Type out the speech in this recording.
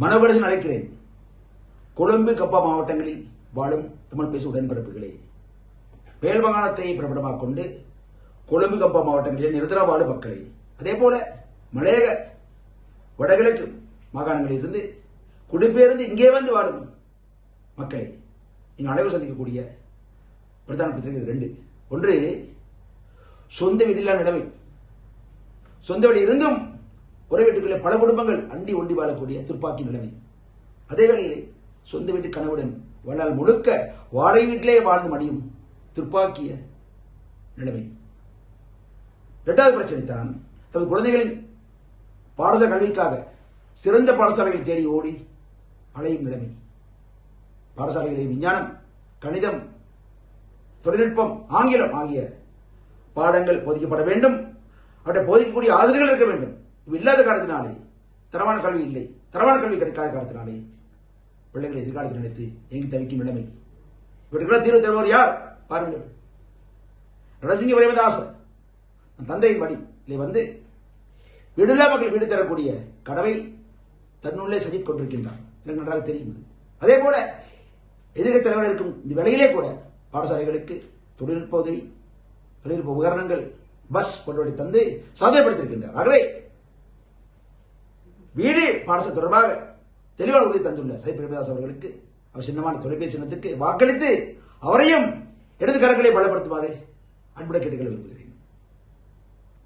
மனவழகன் அழைக்கிறேன். கொழும்பு கப்பா மாவட்டங்களில் வாழும் தமிழ் பேசும் உடன்பிறப்புகளே. மேல் மாகாணத்தை பிரபலமாக கொண்டு கொழும்பு கப்பா மாவட்டங்களில் நிரந்தர வாழும் மக்களை. அதே போல மலையக வடகிழக்கு மாகாணங்களில் இருந்து குடிபெயர்ந்து இங்கே வந்து வாழும் மக்களை நீங்கள் அனைவரும் சந்திக்கக்கூடிய பிரதான பிரச்சனை ரெண்டு ஒன்று சொந்த வீட்டிலான நிலைமை. சொந்த வீடு இருந்தும் ஒரே வீட்டுக்குள்ளே பல குடும்பங்கள் அண்டி ஒண்டி வாழக்கூடிய துப்பாக்கி நிலைமை. அதே வேளையிலே சொந்த வீட்டு கனவுடன் வாழ்நாள் முழுக்க வாடகை வீட்டிலே வாழ்ந்து மடியும் துப்பாக்கிய நிலைமை. இரண்டாவது பிரச்சனை தான் தமது குழந்தைகளின் பாடசாலை கல்விக்காக சிறந்த பாடசாலைகளை தேடி ஓடி அலையும் நிலைமை. பாடசாலைகளில் விஞ்ஞானம் கணிதம் தொழில்நுட்பம் ஆங்கிலம் ஆகிய பாடங்கள் போதிக்கப்பட வேண்டும். அவற்றை போதிக்கக்கூடிய ஆசிரியர்கள் இருக்க வேண்டும். இல்லாத காரணத்தினாலே தரமான கல்வி இல்லை. தரமான கல்வி கிடைக்காத காரணத்தினாலே பிள்ளைகளை எதிர்காலத்தில் நினைத்து ஏங்கி தவிக்கும் நிலைமை. இவர்களுக்கெல்லாம் தீர்வு தருவார் யார்? பாருங்கள். ரணசிங்க பிரேமதாசன் தந்தையின் வழியிலே வந்து விடுதலை மக்கள் வீடு தரக்கூடிய கடவை தன்னுள்ளே செஞ்சு கொண்டிருக்கின்றார். எனக்கு நன்றாக தெரியும் அதே. போல எதிர்கட்சி தலைவர் இருக்கும் இந்த வேலையிலே கூட பாடசாலைகளுக்கு தொழில்நுட்ப உதவி தொழில்நுட்ப உபகரணங்கள் பஸ் போன்றவற்றை தந்து சாதனைப்படுத்தியிருக்கின்றார். ஆகவே வீடு பாடசாலை தொடர்பாக தெளிவான உதவி தந்துள்ள சை பிரேமதாஸ் அவர்களுக்கு அவர் சின்னமான தொலைபேசி இனத்துக்கு வாக்களித்து அவரையும் இடது கரங்களை பலப்படுத்துமாறு அன்புடன் கேட்டுக்கொள்ள விரும்புகிறேன்.